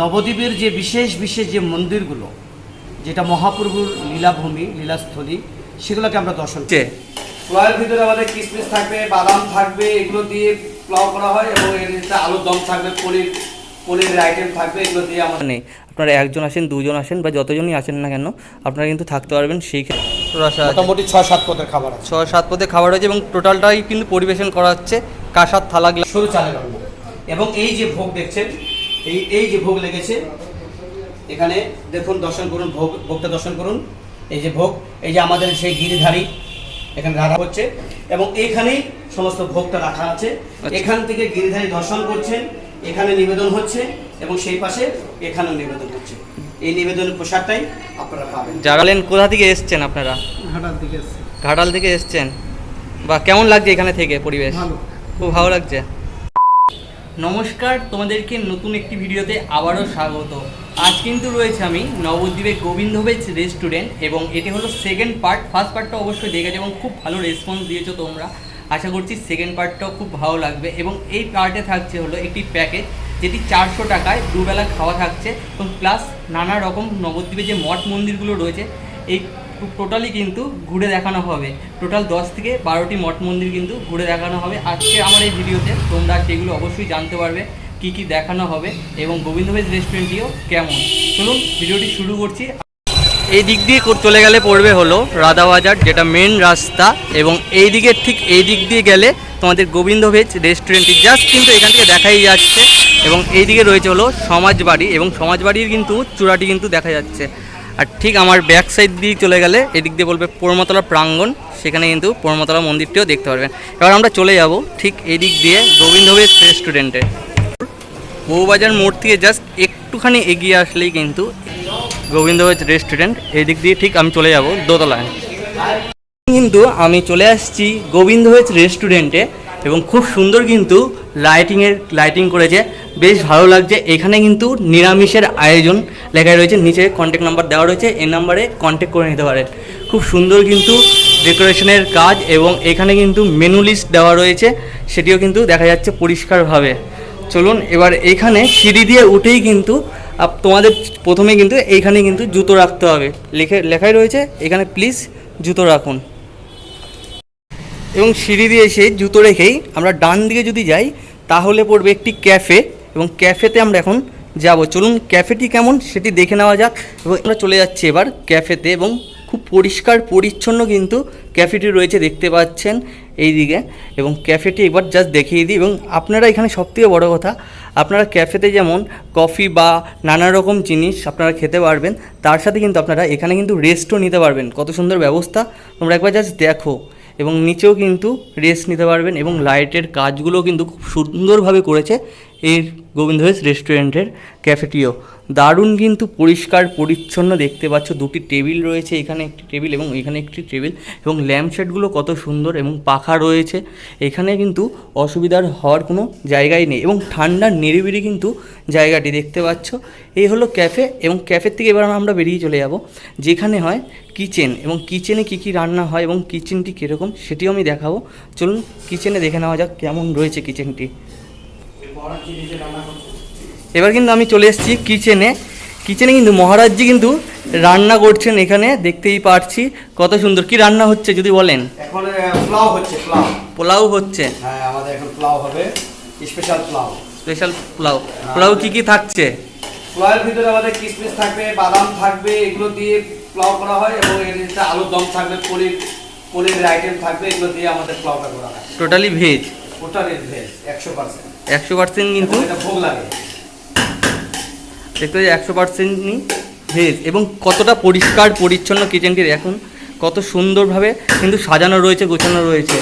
নবদ্বীপের যে বিশেষ বিশেষ যে মন্দিরগুলো যেটা মহাপ্রভুর লীলাভূমি লীলাস্থলী সেগুলোকে আমরা দর্শন করি। পোলাওয়ের ভিতরে আমাদের কিসমিস থাকবে বাদাম থাকবে এগুলো দিয়ে পোলাও করা হয় এবং এর আলুর দম থাকবে পনির পনিরের আইটেম থাকবে এগুলো দিয়ে আমাদের নেই আপনারা একজন আসেন দুজন আসেন বা যতজনই আসেন না কেন আপনারা কিন্তু থাকতে পারবেন সেই ক্ষেত্রে। রসা মোটামুটি ছয় সাত পদের খাবার আছে। ছয় সাত পদের খাবার হয়েছে এবং টোটালটাই কিন্তু পরিবেশন করা হচ্ছে কাঁসার থালা গ্লাস সরু চালের এবং এই যে ভোগ দেখছেন এই এই যে ভোগ লেগেছে এখানে দেখুন দর্শন করুন ভোগ ভোগটা দর্শন করুন। এই যে ভোগ এই যে আমাদের সেই গিরিধারী এখানে রাখা হচ্ছে। এবং এইখানেই সমস্ত ভোগটা রাখা আছে। এখান থেকে গিরিধারী দর্শন করছেন এখানে নিবেদন হচ্ছে এবং সেই পাশে এখানেও নিবেদন হচ্ছে। এই নিবেদনের পোশাকটাই আপনারা পাবেন। এলেন কোথা থেকে এসছেন আপনারা? ঘাটার দিকে এসছে। ঘাটাল থেকে এসছেন। বা কেমন লাগছে এখানে থেকে পরিবেশ? খুব ভালো লাগছে। নমস্কার, তোমাদেরকে নতুন একটি ভিডিওতে আবারও স্বাগত। আজ কিন্তু রয়েছে আমি নবদ্বীপে গোবিন্দ ভেজ রেস্টুরেন্ট এবং এটি হলো সেকেন্ড পার্ট ফার্স্ট পার্টটা অবশ্যই দেখেছ এবং খুব ভালো রেসপন্স দিয়েছ তোমরা। আশা করছি সেকেন্ড পার্টটাও খুব ভালো লাগবে এবং এই পার্টে থাকছে হলো একটি প্যাকেজ যেটি চারশো টাকায় দুবেলা খাওয়া থাকছে এবং প্লাস নানা রকম নবদ্বীপে যে মঠ মন্দিরগুলো রয়েছে, এই টোটালি কিন্তু ঘুরে দেখানো হবে। টোটাল দশ থেকে বারোটি মঠ মন্দির কিন্তু ঘুরে দেখানো হবে। আজকে আমার এই ভিডিওতে তোমরা সেগুলো অবশ্যই জানতে পারবে, কি কি দেখানো হবে এবং গোবিন্দভেজ রেস্টুরেন্টটিও কেমন। চলুন ভিডিওটি শুরু করছি। এই দিক দিয়ে চলে গেলে পড়বে হলো রাধাবাজার, যেটা মেন রাস্তা এবং এই দিকের ঠিক এই দিক দিয়ে গেলে তোমাদের গোবিন্দ ভেজ রেস্টুরেন্টটি জাস্ট কিন্তু এখান থেকে দেখাই যাচ্ছে এবং এই দিকে রয়েছে হলো সমাজবাড়ি এবং সমাজবাড়ির কিন্তু চূড়াটি কিন্তু দেখা যাচ্ছে। আর ঠিক আমার ব্যাক সাইড দিয়ে চলে গেলে এদিক দিয়ে বলবে পোড়মতলা প্রাঙ্গণ, সেখানে কিন্তু পোড়মতলা মন্দিরটিও দেখতে পারবেন। এবার আমরা চলে যাব ঠিক এদিক দিয়ে গোবিন্দ ভেজ রেস্টুরেন্টে। বউবাজার মোড় থেকে জাস্ট একটুখানি এগিয়ে আসলেই কিন্তু গোবিন্দভোজ রেস্টুরেন্ট, এদিক দিয়ে ঠিক আমি চলে যাব দোতলায়। কিন্তু আমি চলে আসছি গোবিন্দভোজ রেস্টুরেন্টে। এবং খুব সুন্দর কিন্তু লাইটিংয়ের লাইটিং করেছে। বেশ ভালো লাগছে। এখানে কিন্তু নিরামিষের আয়োজন লেখা রয়েছে। নিচে কন্ট্যাক্ট নাম্বার দেওয়া রয়েছে। এই নাম্বারে কন্ট্যাক্ট করে নিতে পারেন। খুব সুন্দর কিন্তু ডেকোরেশনের কাজ এবং এখানে কিন্তু মেনু লিস্ট দেওয়া রয়েছে। সেটিও কিন্তু দেখা যাচ্ছে পরিষ্কারভাবে। চলুন এবার এখানে সিঁড়ি দিয়ে উঠেই কিন্তু তোমাদের প্রথমে কিন্তু এইখানে কিন্তু জুতো রাখতে হবে। লেখে, লেখাই রয়েছে, এখানে প্লিজ জুতো রাখুন। এবং সিঁড়ি দিয়ে এসে জুতো রেখেই আমরা ডান দিকে যদি যাই, তাহলে পড়বে একটি ক্যাফে এবং ক্যাফেতে আমরা এখন যাব। চলুন, ক্যাফেটি কেমন সেটি দেখে নেওয়া যাক এবং আমরা চলে যাচ্ছি এবার ক্যাফেতে এবং খুব পরিষ্কার, পরিচ্ছন্ন কিন্তু ক্যাফেটি রয়েছে, দেখতে পাচ্ছেন এই দিকে এবং ক্যাফেটি এবার জাস্ট দেখিয়ে দিই এবং আপনারা এখানে সবথেকে বড় কথা, আপনারা ক্যাফেতে যেমন কফি বা নানা রকম জিনিস আপনারা খেতে পারবেন, তার সাথে কিন্তু আপনারা এখানে কিন্তু রেস্টও নিতে পারবেন। কত সুন্দর ব্যবস্থা। তোমরা একবার জাস্ট দেখো। এবং নিচেও কিন্তু রেস্ট নিতে পারবেন এবং লাইটের কাজগুলো কিন্তু খুব সুন্দরভাবে করেছে এই গোবিন্দ রেস্টুরেন্টের ক্যাফেটিও দারুণ কিন্তু পরিষ্কার, পরিচ্ছন্ন দেখতে পাচ্ছ। দুটি টেবিল রয়েছে, এখানে একটি টেবিল এবং এখানে একটি টেবিল এবং ল্যাম্পশেডগুলো কত সুন্দর এবং পাখা রয়েছে। এখানে কিন্তু অসুবিধার হওয়ার কোনো জায়গাই নেই এবং ঠান্ডা, নিরিবিলি কিন্তু জায়গাটি দেখতে পাচ্ছ। এই হলো ক্যাফে এবং ক্যাফের থেকে এবার আমরা বেরিয়ে চলে যাব, যেখানে হয় কিচেন এবং কিচেনে কী কী রান্না হয় এবং কিচেনটি কীরকম সেটিও আমি দেখাবো। চলুন কিচেনে দেখে নেওয়া যাক কেমন রয়েছে কিচেনটি। এবার কিন্তু আমি চলে এসেছি কিচেনে কিচেনে কিন্তু মহারাজজি কিন্তু রান্না করছেন এখানে দেখতেই পারছি। কত সুন্দর। কি রান্না হচ্ছে যদি বলেন? এখন পোলাও হচ্ছে পোলাও। পোলাও হচ্ছে? হ্যাঁ আমাদের এখন পোলাও হবে। স্পেশাল পোলাও। স্পেশাল পোলাও। পোলাও কি কি থাকছে? পোলাওয়ের ভিতরে আমাদের কিশমিশ থাকবে বাদাম থাকবে এগুলো দিয়ে পোলাও করা হয় এবং এর ভিতরে আলুর দম থাকবে পনির পনিরের আইটেম থাকবে এগুলো দিয়ে আমাদের পোলাওটা করা হয়। টোটালি ভেজ রেট ভেজ একশো পার্সেন্ট একশো পার্সেন্ট কিন্তু এটা ভোগ লাগে। দেখতে পাচ্ছি একশো পার্সেন্টই ভেজ এবং কতটা পরিষ্কার, পরিচ্ছন্ন কিচেনটি দেখুন। কত সুন্দরভাবে কিন্তু সাজানো রয়েছে, গোছানো রয়েছে।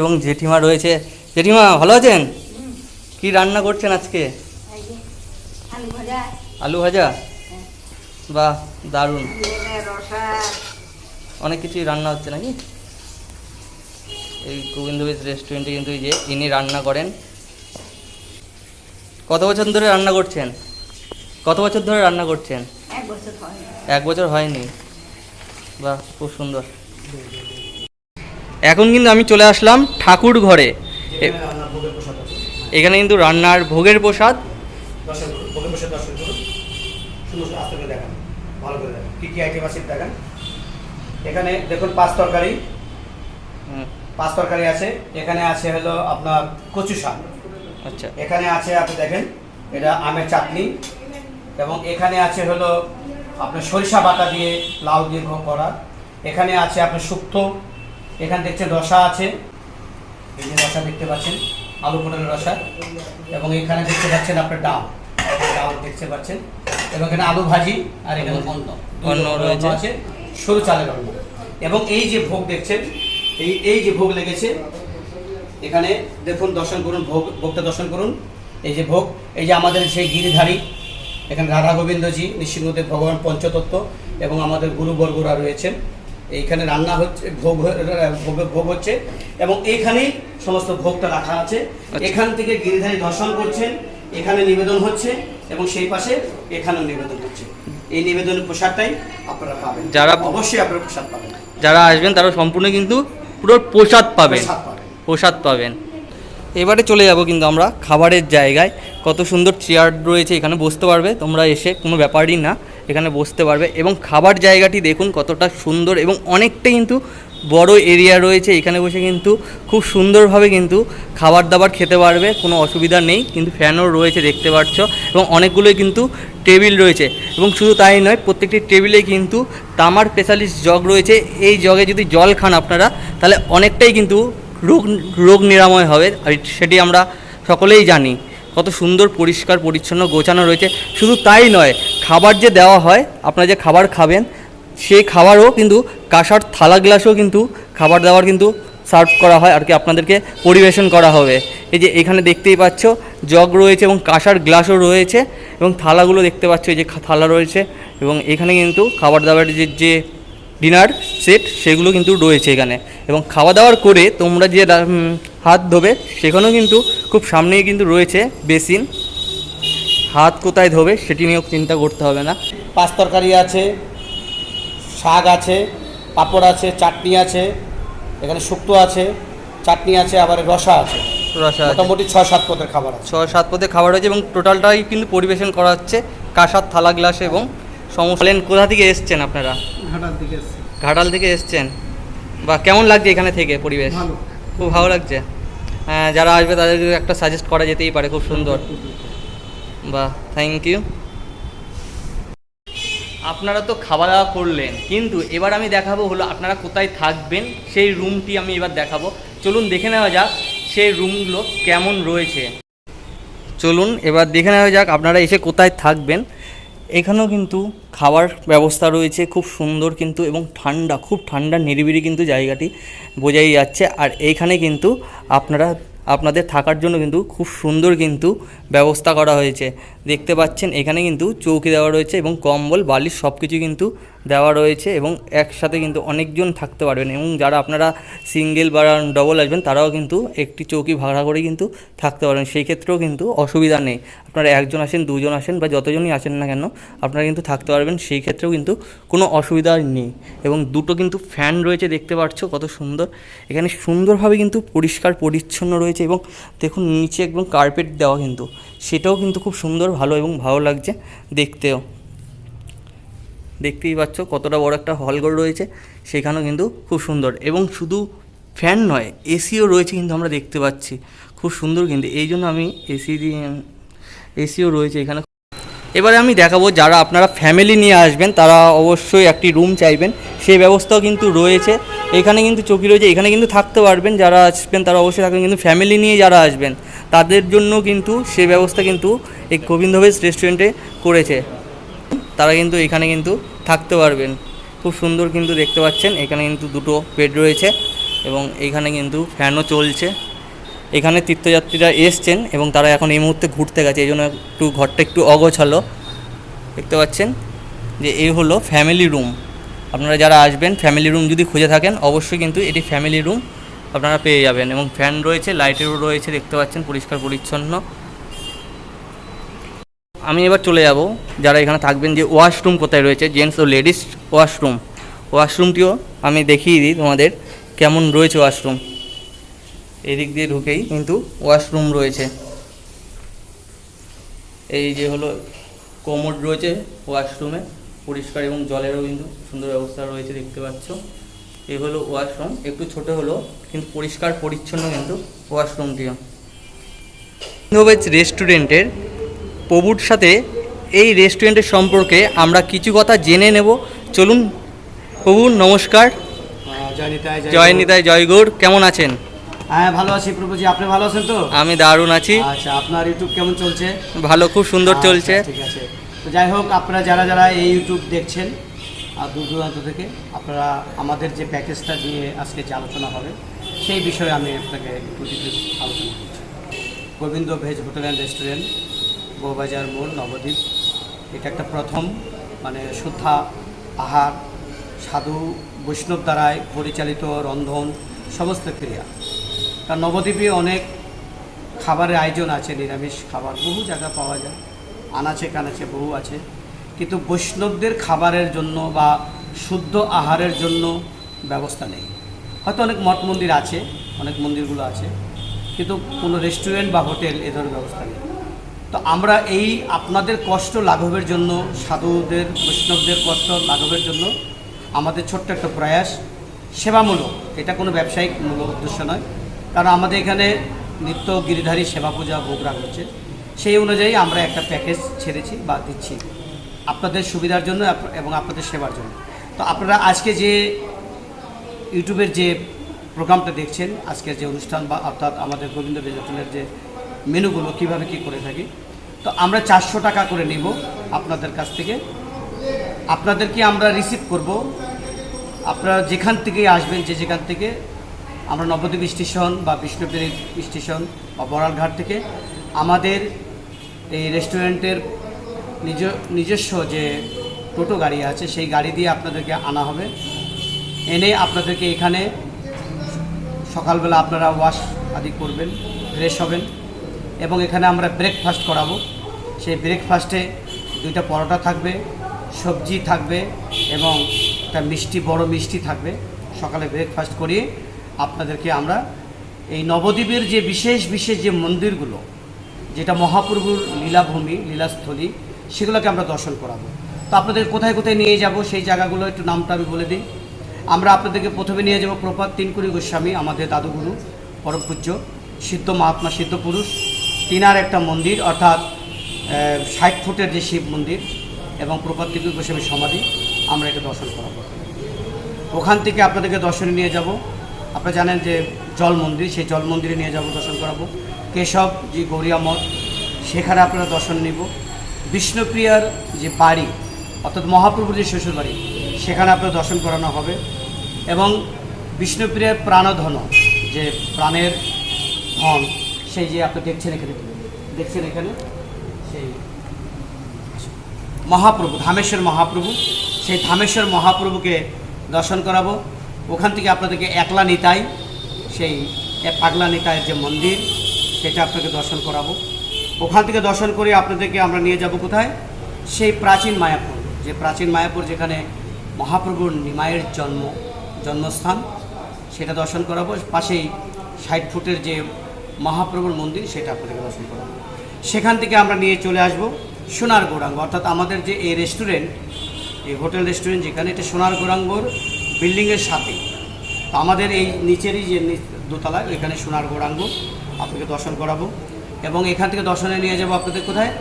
এবং জেঠিমা রয়েছে। জেঠিমা, ভালো আছেন? কি রান্না করছেন আজকে? আলু ভাজা। বাহ, দারুণ। অনেক কিছুই রান্না হচ্ছে নাকি? এই গোবিন্দবেজ রেস্টুরেন্টে কিন্তু যে ইনি রান্না করেন। কত বছর ধরে রান্না করছেন? কত বছর ধরে রান্না করছেন? এক বছর হয় এক বছর হয়নি। বাহ খুব সুন্দর। এখন কিন্তু আমি চলে আসলাম ঠাকুর ঘরে। এখানে কিন্তু রান্নার ভোগের প্রসাদ। দর্শন করুন ভোগে বসে দর্শন করুন সুন্দর সুন্দর আস্তে করে দেখান ভালো করে দেখান কী কী আইটেম আছে দেখান এখানে দেখুন পাঁচ তরকারি। পাঁচ তরকারি আছে। এখানে আছে হলো আপনার কচু শাক। আচ্ছা। এখানে আছে আপনি দেখেন এটা আমের চাটনি এবং এখানে আছে হলো আপনার সরিষা বাটা দিয়ে লাউ দিয়ে করা। এখানে আছে আপনার শুক্তো এখানে দেখছেন রসা আছে। এই যে রসা দেখতে পাচ্ছেন আলু পটলের রসা এবং এখানে দেখতে পাচ্ছেন আপনার ডাল। ডাল দেখতে পাচ্ছেন এবং এখানে আলু ভাজি আর এখানে অন্ন রয়েছে। আছে সরু চালের অন্ন এবং এই যে ভোগ দেখছেন এই এই যে ভোগ লেগেছে এখানে দেখুন দর্শন করুন ভোগ ভোগটা দর্শন করুন। এই যে ভোগ এই যে আমাদের সেই গিরিধারী এখানে রাধা গোবিন্দজি নৃসিংহদেব ভগবান পঞ্চতত্ত্ব এবং আমাদের গুরুবর্গরা রয়েছেন। এইখানে রান্না হচ্ছে ভোগ ভোগ- ভোগ হচ্ছে এবং এইখানেই সমস্ত ভোগটা রাখা আছে। এখান থেকে গিরিধারী দর্শন করছেন এখানে নিবেদন হচ্ছে এবং সেই পাশে এখানেও নিবেদন হচ্ছে। এই নিবেদনের প্রসাদটাই আপনারা পাবেন। যারা- অবশ্যই আপনারা প্রসাদ পাবেন। যারা আসবেন তারা সম্পূর্ণ কিন্তু পুরো প্রসাদ পাবেন। প্রসাদ পাবেন। এবারে চলে যাব কিন্তু আমরা খাবারের জায়গায়। কত সুন্দর চেয়ার রয়েছে, এখানে বসতে পারবে। তোমরা এসে কোনো ব্যাপারই না, এখানে বসতে পারবে। এবং খাবার জায়গাটি দেখুন কতটা সুন্দর এবং অনেকটা কিন্তু বড় এরিয়া রয়েছে। এখানে বসে কিন্তু খুব সুন্দরভাবে কিন্তু খাবার দাবার খেতে পারবে, কোনো অসুবিধা নেই। কিন্তু ফ্যানও রয়েছে, দেখতে পাচ্ছ। এবং অনেকগুলোই কিন্তু টেবিল রয়েছে। এবং শুধু তাই নয়, প্রত্যেকটি টেবিলে কিন্তু তামার স্পেশালিস্ট জগ রয়েছে। এই জগে যদি জল খান আপনারা, তাহলে অনেকটাই কিন্তু রোগ রোগ নিরাময় হবে। আর সেটি আমরা সকলেই জানি। কত সুন্দর, পরিষ্কার, পরিচ্ছন্ন গোছানো রয়েছে। শুধু তাই নয়, খাবার যে দেওয়া হয়, আপনারা যে খাবার খাবেন, সেই খাবারও কিন্তু কাঁসার থালা গ্লাসও কিন্তু খাবার দাবার কিন্তু সার্ভ করা হয়। আর কি আপনাদেরকে পরিবেশন করা হবে। এই যে এখানে দেখতেই পাচ্ছ, জগ রয়েছে এবং কাঁসার গ্লাসও রয়েছে এবং থালাগুলো দেখতে পাচ্ছ, এই যে থালা রয়েছে এবং এখানে কিন্তু খাবার দাবারের যে যে ডিনার সেট সেগুলো কিন্তু রয়েছে এখানে। এবং খাওয়া দাওয়ার করে তোমরা যে হাত ধোবে সেখানেও কিন্তু খুব সামনেই কিন্তু রয়েছে বেসিন। হাত কোথায় ধোবে সেটি নিয়েও চিন্তা করতে হবে না। পাঁচ তরকারি আছে শাক আছে পাঁপড় আছে চাটনি আছে এখানে শুক্তো আছে চাটনি আছে আবার রসা আছে। রসা। মোটামুটি ছ সাত পদের খাবার আছে। ছ সাত পদে খাবার হয়েছে এবং টোটালটাই কিন্তু পরিবেশন করা হচ্ছে কাঁসার থালা গ্লাস এবং সমস্ত কোথা থেকে এসছেন আপনারা? ঘাটার দিকে এসছি। ঘাটাল থেকে এসছেন? বা কেমন লাগছে এখানে থেকে পরিবেশ? খুব ভালো লাগছে। হ্যাঁ, যারা আসবে তাদেরকে একটা সাজেস্ট করা যেতেই পারে খুব সুন্দর। বাহ থ্যাংক ইউ আপনারা তো খাওয়া দাওয়া করলেন কিন্তু এবার আমি দেখাবো হলো আপনারা কোথায় থাকবেন সেই রুমটি আমি এবার দেখাবো। চলুন দেখে নেওয়া যাক সেই রুমগুলো কেমন রয়েছে। চলুন এবার দেখে নেওয়া যাক আপনারা এসে কোথায় থাকবেন। এখানেও কিন্তু খাবার ব্যবস্থা রয়েছে, খুব সুন্দর কিন্তু এবং ঠান্ডা, খুব ঠান্ডা, নিরিবিলি কিন্তু জায়গাটি বোঝাই যাচ্ছে। আর এইখানে কিন্তু আপনারা, আপনাদের থাকার জন্য কিন্তু খুব সুন্দর কিন্তু ব্যবস্থা করা হয়েছে। দেখতে পাচ্ছেন, এখানে কিন্তু চৌকি দেওয়া রয়েছে এবং কম্বল, বালিশ সব কিছু কিন্তু দেওয়া রয়েছে এবং একসাথে কিন্তু অনেকজন থাকতে পারবেন এবং যারা আপনারা সিঙ্গেল বা ডবল আসবেন, তারাও কিন্তু একটি চৌকি ভাড়া করে কিন্তু থাকতে পারবেন। সেই ক্ষেত্রেও কিন্তু অসুবিধা নেই। আপনারা একজন আসেন, দুজন আসেন বা যতজনই আসেন না কেন, আপনারা কিন্তু থাকতে পারবেন। সেই ক্ষেত্রেও কিন্তু কোনো অসুবিধা নেই এবং দুটো কিন্তু ফ্যান রয়েছে, দেখতে পাচ্ছ কত সুন্দর। এখানে সুন্দরভাবে কিন্তু পরিষ্কার, পরিচ্ছন্ন রয়েছে এবং দেখুন নিচে একদম কার্পেট দেওয়া কিন্তু। সেটাও কিন্তু খুব সুন্দর, ভালো এবং ভালো লাগছে দেখতেও। দেখতেই পাচ্ছ কতটা বড় একটা হলঘর রয়েছে। সেখানেও কিন্তু খুব সুন্দর এবং শুধু ফ্যান নয় এসিও রয়েছে কিন্তু আমরা দেখতে পাচ্ছি। খুব সুন্দর কিন্তু, এই জন্য আমি এসি দিয়ে এসিও রয়েছে এখানে। এবারে আমি দেখাবো যারা আপনারা ফ্যামিলি নিয়ে আসবেন, তারা অবশ্যই একটি রুম চাইবেন। সেই ব্যবস্থাও কিন্তু রয়েছে। এখানে কিন্তু চৌকি রয়েছে, এখানে কিন্তু থাকতে পারবেন, যারা আসবেন তারা অবশ্যই থাকবেন। কিন্তু ফ্যামিলি নিয়ে যারা আসবেন, তাদের জন্য কিন্তু সে ব্যবস্থা কিন্তু এই গোবিন্দভেজ রেস্টুরেন্টে করেছে। তারা কিন্তু এখানে কিন্তু থাকতে পারবেন। খুব সুন্দর কিন্তু দেখতে পাচ্ছেন, এখানে কিন্তু দুটো বেড রয়েছে এবং এখানে কিন্তু ফ্যানও চলছে। এখানে তীর্থযাত্রীরা এসছেন এবং তারা এখন এই মুহূর্তে ঘুরতে গেছে এই জন্য একটু ঘরটা একটু অগোছালো। দেখতে পাচ্ছেন যে এই হলো ফ্যামিলি রুম আপনারা যারা আসবেন ফ্যামিলি রুম যদি খুঁজে থাকেন, অবশ্যই কিন্তু এটি ফ্যামিলি রুম আপনারা পেয়ে যাবেন এবং ফ্যান রয়েছে লাইটেরও রয়েছে, দেখতে পাচ্ছেন পরিষ্কার পরিচ্ছন্ন আমি এবার চলে যাব, যারা এখানে থাকবেন যে ওয়াশরুম কোথায় রয়েছে জেন্টস ও লেডিস ওয়াশরুম ওয়াশরুমটিও আমি দেখিয়ে দিই তোমাদের কেমন রয়েছে ওয়াশরুম এদিক দিয়ে ঢুকেই কিন্তু ওয়াশরুম রয়েছে। এই যে হলো কোমোড রয়েছে ওয়াশরুমে পরিষ্কার এবং জলেরও কিন্তু সুন্দর ব্যবস্থা রয়েছে, দেখতে পাচ্ছ। এই হলো ওয়াশরুম একটু ছোট হলো কিন্তু পরিষ্কার পরিচ্ছন্ন কিন্তু ওয়াশরুমটিও রেস্টুরেন্টের প্রভুর সাথে এই রেস্টুরেন্টের সম্পর্কে আমরা কিছু কথা জেনে নেব। চলুন প্রভু নমস্কার। জয় নিতাই জয় নিতাই গৌর কেমন আছেন? হ্যাঁ ভালো আছি প্রভুজি আপনি ভালো আছেন তো? আমি দারুণ আছি। আচ্ছা আপনার ইউটিউব কেমন চলছে? ভালো খুব সুন্দর আচ্ছা, চলছে। ঠিক আছে। তো যাই হোক আপনারা যারা যারা এই ইউটিউব দেখছেন আর দূর দূরান্ত থেকে আপনারা আমাদের যে প্যাকেজটা নিয়ে আজকে যে আলোচনা হবে সেই বিষয়ে আমি আপনাকে আলোচনা করছি। Gobinda veg hotel and restaurant Bowbazar মোড়, নবদ্বীপ। এটা একটা প্রথম মানে শুদ্ধা আহার, সাধু, বৈষ্ণব দ্বারায় পরিচালিত রন্ধন, সমস্ত ক্রিয়া। কারণ নবদ্বীপে অনেক খাবারের আয়োজন আছে, নিরামিষ খাবার, বহু জায়গা পাওয়া যায়। আনাচে কানাচে বহু আছে। কিন্তু বৈষ্ণবদের খাবারের জন্য বা শুদ্ধ আহারের জন্য ব্যবস্থা নেই। হয়তো অনেক মঠ মন্দির আছে, অনেক মন্দিরগুলো আছে, কিন্তু কোনো রেস্টুরেন্ট বা হোটেল এ ধরনের ব্যবস্থা নেই। তো আমরা এই আপনাদের কষ্ট লাঘবের জন্য, সাধুদের, বৈষ্ণবদের কষ্ট লাঘবের জন্য আমাদের ছোট্ট একটা প্রয়াস। সেবামূলক, এটা কোনো ব্যবসায়িক মূল উদ্দেশ্য নয়। কারণ আমাদের এখানে নিত্য গিরিধারী সেবা পূজা ভোগরাগ হচ্ছে। সেই অনুযায়ী আমরা একটা প্যাকেজ ছেড়েছি বা দিচ্ছি আপনাদের সুবিধার জন্য এবং আপনাদের সেবার জন্য। তো আপনারা আজকে যে ইউটিউবের যে প্রোগ্রামটা দেখছেন, আজকের যে অনুষ্ঠান বা অর্থাৎ আমাদের গোবিন্দ বেজনের যে মেনুগুলো কীভাবে কি করে থাকি। তো আমরা চারশো টাকা করে নিব আপনাদের কাছ থেকে। আপনাদেরকে আমরা রিসিভ করব। আপনারা যেখান থেকে আসবেন যে যেখান থেকে, আমরা নবদ্বীপ স্টেশন বা বিষ্ণুপুর স্টেশন বা বড়ালঘাট থেকে, আমাদের এই রেস্টুরেন্টের নিজ, নিজস্ব যে টোটো গাড়ি আছে, সেই গাড়ি দিয়ে আপনাদেরকে আনা হবে। এনে আপনাদেরকে এখানে সকালবেলা আপনারা ওয়াশ আদি করবেন ফ্রেশ হবেন। এবং এখানে আমরা ব্রেকফাস্ট করাবো। সেই ব্রেকফাস্টে দুইটা পরোটা থাকবে, সবজি থাকবে এবং একটা মিষ্টি, বড় মিষ্টি থাকবে। সকালে ব্রেকফাস্ট করিয়ে আপনাদেরকে আমরা এই নবদ্বীপের যে বিশেষ বিশেষ যে মন্দিরগুলো, যেটা মহাপ্রভুর লীলাভূমি, লীলাস্থলী, সেগুলোকে আমরা দর্শন করাবো। তো আপনাদের কোথায় কোথায় নিয়ে যাব, সেই জায়গাগুলো একটু নামটা আমি বলে দিই। আমরা আপনাদেরকে প্রথমে নিয়ে যাব প্রপাত তিনকুড়ি গোস্বামী, আমাদের দাদুগুরু, পরম পূজ্য, সিদ্ধ মহাত্মা, সিদ্ধ পুরুষ। তিনার একটা মন্দির, অর্থাৎ ষাট ফুটের যে শিব মন্দির এবং প্রপাত তিনকুড়ি গোস্বামীর সমাধি, আমরা এটা দর্শন করাবো। ওখান থেকে আপনাদেরকে দর্শনে নিয়ে যাব। আপনারা জানেন যে জল মন্দির, সেই জল মন্দিরে নিয়ে যাব, দর্শন করাবো। কেশব যে গৌরিয়া মঠ সেখানে আপনারা দর্শন নিব। বিষ্ণুপ্রিয়ার যে বাড়ি, অর্থাৎ মহাপ্রভুর যে শ্বশুর বাড়ি, সেখানে আপনার দর্শন করানো হবে। এবং বিষ্ণুপ্রিয়ার প্রাণধন, যে প্রাণের ধন সেই যে আপনি দেখছেন এখানে দেখছেন এখানে? সেই মহাপ্রভু, ধামেশ্বর মহাপ্রভু। সেই ধামেশ্বর মহাপ্রভুকে দর্শন করাবো। ওখান থেকে আপনাদেরকে একলা নিতাই, সেই পাগলা নিতাইয়ের যে মন্দির, সেটা আপনাকে দর্শন করাবো। ওখান থেকে দর্শন করে আপনাদেরকে আমরা নিয়ে যাব কোথায়? সেই প্রাচীন মায়াপুর, যে প্রাচীন মায়াপুর যেখানে মহাপ্রভুর নিমায়ের জন্ম, জন্মস্থান, সেটা দর্শন করাবো। পাশেই ষাট ফুটের যে মহাপ্রভুর মন্দির, সেটা আপনাদেরকে দর্শন করাবো। সেখান থেকে আমরা নিয়ে চলে আসব সোনার গৌরাঙ্গ, অর্থাৎ আমাদের যে এই রেস্টুরেন্ট, এই হোটেল রেস্টুরেন্ট যেখানে, এটা সোনার গৌরাঙ্গর বিল্ডিংয়ের সাথে। আমাদের এই নিচেরই যে দোতলা এখানে সোনার গৌরাঙ্গ আপনাকে দর্শন করাবো। এবং এখান থেকে দর্শনে নিয়ে যাব আপনাদের কোথায়?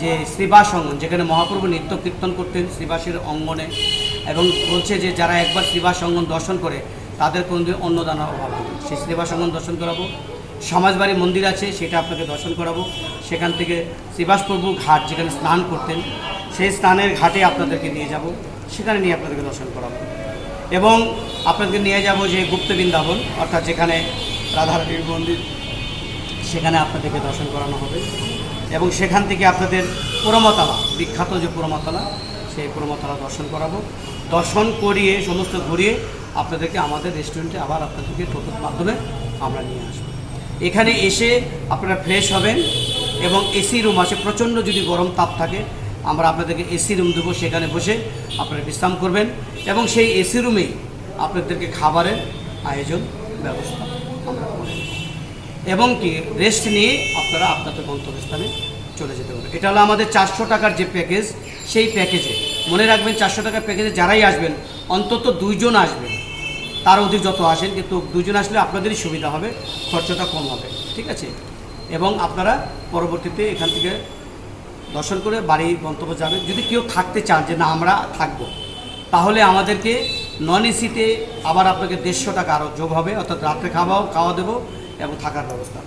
যে শ্রীবাস অঙ্গন যেখানে মহাপ্রভু নিত্য কীর্তন করতেন শ্রীবাসের অঙ্গনে। এবং বলছে যে যারা একবার শ্রীবাস অঙ্গন দর্শন করে, তাদের কোনোদিন অন্নদানার অভাব সেই শ্রীবাস অঙ্গন দর্শন করাবো। সমাজবাড়ি মন্দির আছে, সেটা আপনাকে দর্শন করাবো। সেখান থেকে শ্রীবাসপ্রভু ঘাট যেখানে স্নান করতেন, সেই স্নানের ঘাটে আপনাদেরকে নিয়ে যাব। সেখানে নিয়ে আপনাদেরকে দর্শন করাবো। এবং আপনাদেরকে নিয়ে যাব যে গুপ্ত বৃন্দাবন, অর্থাৎ যেখানে রাধারানীর মন্দির, সেখানে আপনাদেরকে দর্শন করানো হবে। এবং সেখান থেকে আপনাদের পুরমতলা, বিখ্যাত যে পুরমতলা, সেই পুরমতলা দর্শন করাবো। দর্শন করিয়ে, সমস্ত ঘুরিয়ে আপনাদেরকে আমাদের রেস্টুরেন্টে আবার আপনাদেরকে টোটোর মাধ্যমে আমরা নিয়ে আসব। এখানে এসে আপনারা ফ্রেশ হবেন এবং এসি রুম আছে, প্রচণ্ড যদি গরম তাপ থাকে, আমরা আপনাদেরকে এসি রুম দেবো, সেখানে বসে আপনারা বিশ্রাম করবেন এবং সেই এসি রুমেই আপনাদেরকে খাবারের আয়োজন ব্যবস্থা আমরা করে। এবং কি রেস্ট নিয়ে আপনারা আপনাদের গন্তব্যস্থানে চলে যেতে পারবেন এটা হলো আমাদের চারশো টাকার যে প্যাকেজ সেই প্যাকেজে মনে রাখবেন, চারশো টাকার প্যাকেজে যারাই আসবেন, অন্তত দুইজন আসবেন। তার অধিক যত আসেন, কিন্তু দুজন আসলে আপনাদেরই সুবিধা হবে, খরচটা কম হবে, ঠিক আছে? এবং আপনারা পরবর্তীতে এখান থেকে দর্শন করে বাড়ি গন্তব্য যাবেন। যদি কেউ থাকতে চান যে না, আমরা থাকব, তাহলে আমাদেরকে নন এসিতে আবার আপনাকে দেড়শো টাকা আরও যোগ হবে, অর্থাৎ রাত্রে খাওয়াও খাওয়া দেবো এবং থাকার ব্যবস্থা।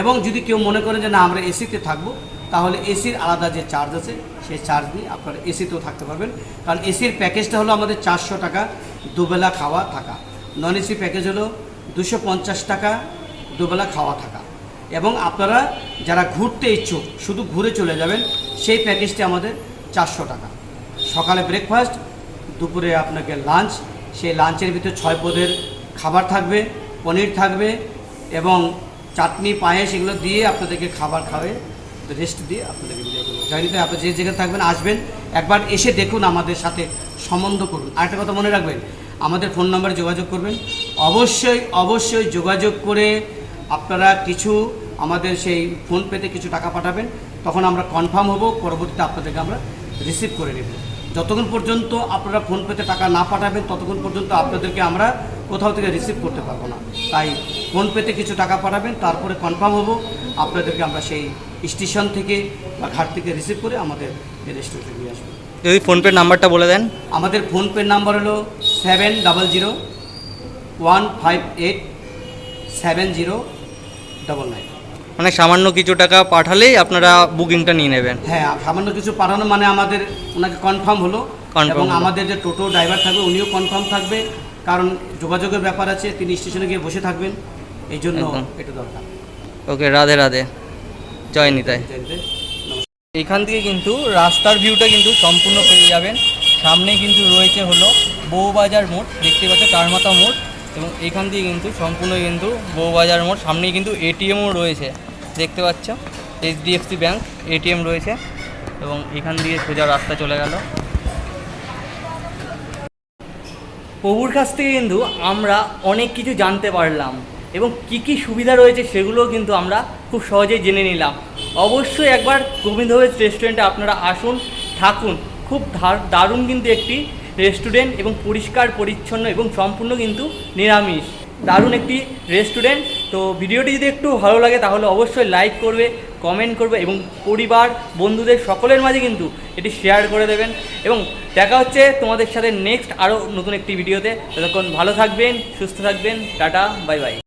এবং যদি কেউ মনে করেন যে না, আমরা এসিতে থাকব, তাহলে এসির আলাদা যে চার্জ আছে, সেই চার্জ নিয়ে আপনারা এসিতেও থাকতে পারবেন। কারণ এসির প্যাকেজটা হলো আমাদের চারশো টাকা দুবেলা খাওয়া থাকা। নন এসি প্যাকেজ হলো দুশো পঞ্চাশ টাকা দুবেলা খাওয়া থাকা। এবং আপনারা যারা ঘুরতে ইচ্ছুক, শুধু ঘুরে চলে যাবেন, সেই প্যাকেজটি আমাদের চারশো টাকা। সকালে ব্রেকফাস্ট দুপুরে আপনাকে লাঞ্চ সেই লাঞ্চের ভিতরে ছয় পদের খাবার থাকবে, পনির থাকবে এবং চাটনি, পায়েস এগুলো দিয়ে আপনাদেরকে খাবার খাবে রেস্ট দিয়ে আপনাদেরকে বিদায় আপনি যে জায়গায় থাকবেন, আসবেন। একবার এসে দেখুন আমাদের সাথে সম্বন্ধ করুন। আরেকটা কথা মনে রাখবেন, আমাদের ফোন নাম্বারে যোগাযোগ করবেন। অবশ্যই অবশ্যই যোগাযোগ করে আপনারা কিছু আমাদের সেই ফোনপেতে কিছু টাকা পাঠাবেন। তখন আমরা কনফার্ম হব, পরবর্তীতে আপনাদেরকে আমরা রিসিভ করে নেব। যতক্ষণ পর্যন্ত আপনারা ফোনপেতে টাকা না পাঠাবেন, ততক্ষণ পর্যন্ত আপনাদেরকে আমরা কোথাও থেকে রিসিভ করতে পারব না। তাই ফোনপেতে কিছু টাকা পাঠাবেন, তারপরে কনফার্ম হব। আপনাদেরকে আমরা সেই স্টেশন থেকে বা ঘাট থেকে রিসিভ করে আমাদের রেস্টুরেন্টে নিয়ে আসব। যদি ফোনপে নাম্বারটা বলে দেন। আমাদের ফোনপে নাম্বার হলো seven double zero one five eight seven zero double nine. মানে সামান্য কিছু টাকা পাঠালেই আপনারা বুকিংটা নিয়ে নেবেন। হ্যাঁ সামান্য কিছু পাঠানো মানে আমাদের ওনাকে কনফার্ম হলো। এবং আমাদের যে টোটো ড্রাইভার থাকবে উনিও কনফার্ম থাকবে। কারণ যোগাযোগের ব্যাপার আছে তিনি স্টেশনে গিয়ে বসে থাকবেন। এই জন্য। এটা দরকার। ওকে, রাধে রাধে। জয় নিতাই। এখান থেকে কিন্তু রাস্তার ভিউটা কিন্তু সম্পূর্ণ পেয়ে যাবেন। সামনে কিন্তু রয়েছে হলো বউবাজার মোড়, দেখতে পাচ্ছ চারমাথা মোড়। এবং এখান থেকে কিন্তু সম্পূর্ণ কিন্তু বউবাজার মোড়, সামনেই কিন্তু এটিএমও রয়েছে। দেখতে পাচ্ছ এইচডিএফসি ব্যাংক এটিএম রয়েছে। এবং এখান দিয়ে সোজা রাস্তা চলে গেল। প্রভুর কাছ থেকে কিন্তু আমরা অনেক কিছু জানতে পারলাম। এবং কি কি সুবিধা রয়েছে সেগুলোও কিন্তু আমরা খুব সহজেই জেনে নিলাম। অবশ্যই একবার গোবিন্দ ভেজ রেস্টুরেন্টে আপনারা আসুন, থাকুন। খুব দারুণ কিন্তু একটি রেস্টুরেন্ট এবং পরিষ্কার, পরিচ্ছন্ন এবং সম্পূর্ণ কিন্তু নিরামিষ। দারুণ একটি রেস্টুরেন্ট তো ভিডিওটি যদি একটু ভালো লাগে তাহলে অবশ্যই লাইক করবে কমেন্ট করবে এবং পরিবার, বন্ধুদের সকলের মাঝে কিন্তু এটি শেয়ার করে দেবেন। এবং দেখা হচ্ছে তোমাদের সাথে নেক্সট আরও নতুন একটি ভিডিওতে। ততক্ষণ ভালো থাকবেন, সুস্থ থাকবেন, টাটা বাই বাই